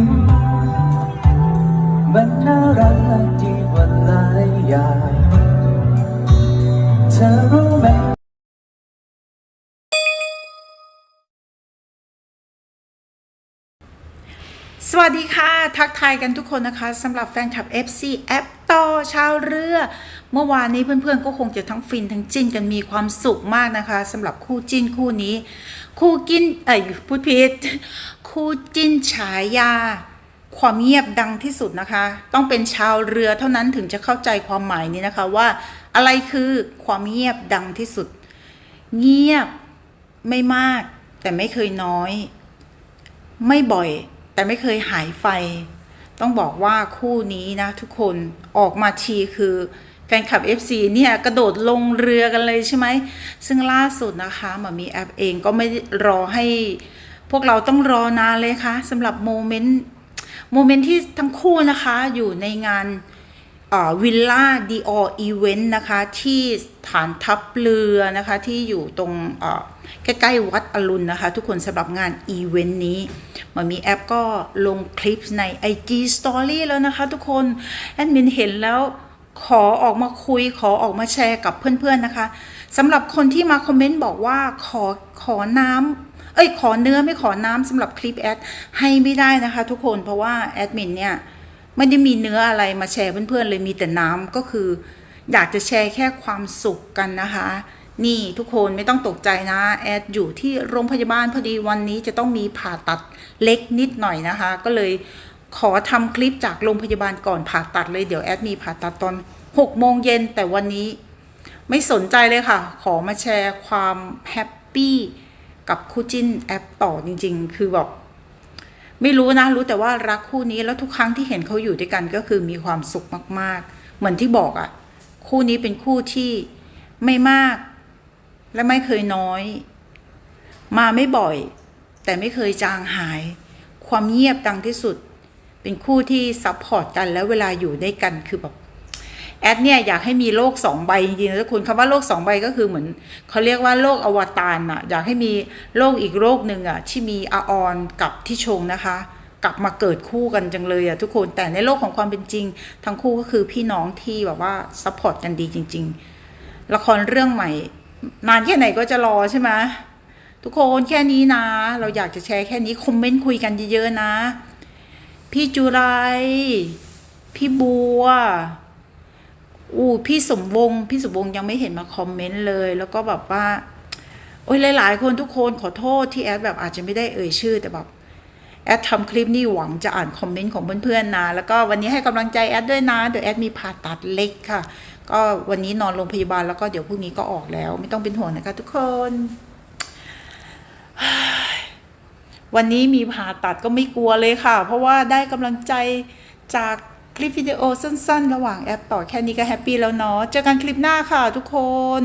มมันน่ารักดีกว่าหลายอย่างเธอรู้ไหมสวัสดีค่ะ ทักทายกันทุกคนนะคะสำหรับแฟนคลับ FC แอปต่อชาวเรือ เมื่อวานนี้เพื่อนๆ ก็คงจะทั้งฟินทั้งจิ้นกันมีความสุขมากนะคะสำหรับคู่จิ้นคู่นี้ คู่กินเอ้ยพูดผิด คู่จิ้นฉายา ความเงียบดังที่สุดนะคะ ต้องเป็นชาวเรือเท่านั้นถึงจะเข้าใจความหมายนี้นะคะว่า อะไรคือความเงียบดังที่สุด เงียบไม่มากแต่ไม่เคยน้อย ไม่บ่อย แต่ไม่เคยหายไฟ ต้องบอกว่าคู่นี้นะ ทุกคนออกมาทีคือแฟนคลับ FC เนี่ยกระโดดลงเรือกันเลยใช่ไหม ซึ่งล่าสุดนะคะมามีแอปเองก็ไม่รอให้ พวกเราต้องรอนานเลยค่ะสำหรับโมเมนต์โมเมนต์ที่ทั้งคู่นะคะอยู่ในงานวิลล่าดีอออีเวนต์นะคะที่ฐานทัพเรือนะคะที่อยู่ตรงใกล้ๆวัดอรุณนะคะ ทุกคนสำหรับงานอีเวนต์นี้มันมีแอปก็ลงคลิปใน IG Story แล้วนะคะทุกคน แอดมินเห็นแล้วขอออกมาคุยขอออกมาแชร์กับเพื่อนๆนะคะสำหรับคนที่มาคอมเมนต์บอกว่าขอขอน้ำ เอ้ยขอเนื้อไม่ขอน้ำสำหรับคลิปแอดให้ไม่ได้นะคะทุกคนเพราะว่าแอดมินเนี่ยไม่ได้มีเนื้ออะไรมาแชร์เพื่อนๆเลยมีแต่น้ำก็คือ อยากจะแชร์แค่ความสุขกันนะคะ นี่ทุกคนไม่ต้องตกใจนะแอดอยู่ที่โรงพยาบาลพอดีวันนี้จะต้องมีผ่าตัดเล็กนิดหน่อยนะคะ ก็เลยขอทำคลิปจากโรงพยาบาลก่อนผ่าตัดเลยเดี๋ยวแอดมีผ่าตัดตอน6โมงเย็นแต่วันนี้ ไม่สนใจเลยค่ะ ขอมาแชร์ความแฮปปี้ กับคู่จิ้นแอปต่อจริง ๆ คือแบบไม่รู้นะ รู้แต่ว่ารักคู่นี้แล้วทุกครั้งที่เห็นเขาอยู่ด้วยกันก็คือมีความสุขมาก ๆ เหมือนที่บอกอะ่ะ คู่นี้เป็นคู่ที่ไม่มาก และไม่เคยน้อย มาไม่บ่อย แต่ไม่เคยจางหาย ความเงียบดังที่สุด เป็นคู่ที่ซัพพอร์ตกันแล้วเวลาอยู่ด้วยกันคือแบบ แอดเนี่ยอยากให้มีโลกสองใบจริงๆนะทุกคนคำว่าโลกสองใบก็คือเหมือนเขาเรียกว่าโลกอวตารน่ะอยากให้มีโลกอีกโลกหนึ่งอะที่มีอาออนกับที่ชงนะคะ กลับมาเกิดคู่กันจังเลยอะทุกคนแต่ในโลกของความเป็นจริง ทั้งคู่ก็คือพี่น้องที่แบบว่าซัพพอร์ตกันดีจริง ๆ ละครเรื่องใหม่ นานแค่ไหนก็จะรอใช่ไหมทุกคนแค่นี้นะ เราอยากจะแชร์แค่นี้คอมเมนต์คุยกันเยอะๆนะ พี่จุไร พี่บัว อู้พี่สมวงศ์พี่สมวงศ์ยังไม่เห็นมาคอมเมนต์เลย แล้วก็แบบว่า โอ้ยหลาย ๆ คนทุกคนขอโทษที่แอดแบบอาจจะไม่ได้เอ่ยชื่อแต่แบบแอดทำคลิปนี่หวังจะอ่านคอมเมนต์ของเพื่อนๆนะ แล้วก็วันนี้ให้กำลังใจแอดด้วยนะ เดี๋ยวแอดมีผ่าตัดเล็กค่ะ ก็วันนี้นอนโรงพยาบาลแล้วก็เดี๋ยวพรุ่งนี้ก็ออกแล้ว ไม่ต้องเป็นห่วงนะคะทุกคน วันนี้มีผ่าตัดก็ไม่กลัวเลยค่ะ เพราะว่าได้กำลังใจจาก คลิปวิดีโอสั้นๆ ระหว่างแอปต่อแค่นี้ก็แฮปปี้แล้วเนาะ เจอกันคลิปหน้าค่ะทุกคน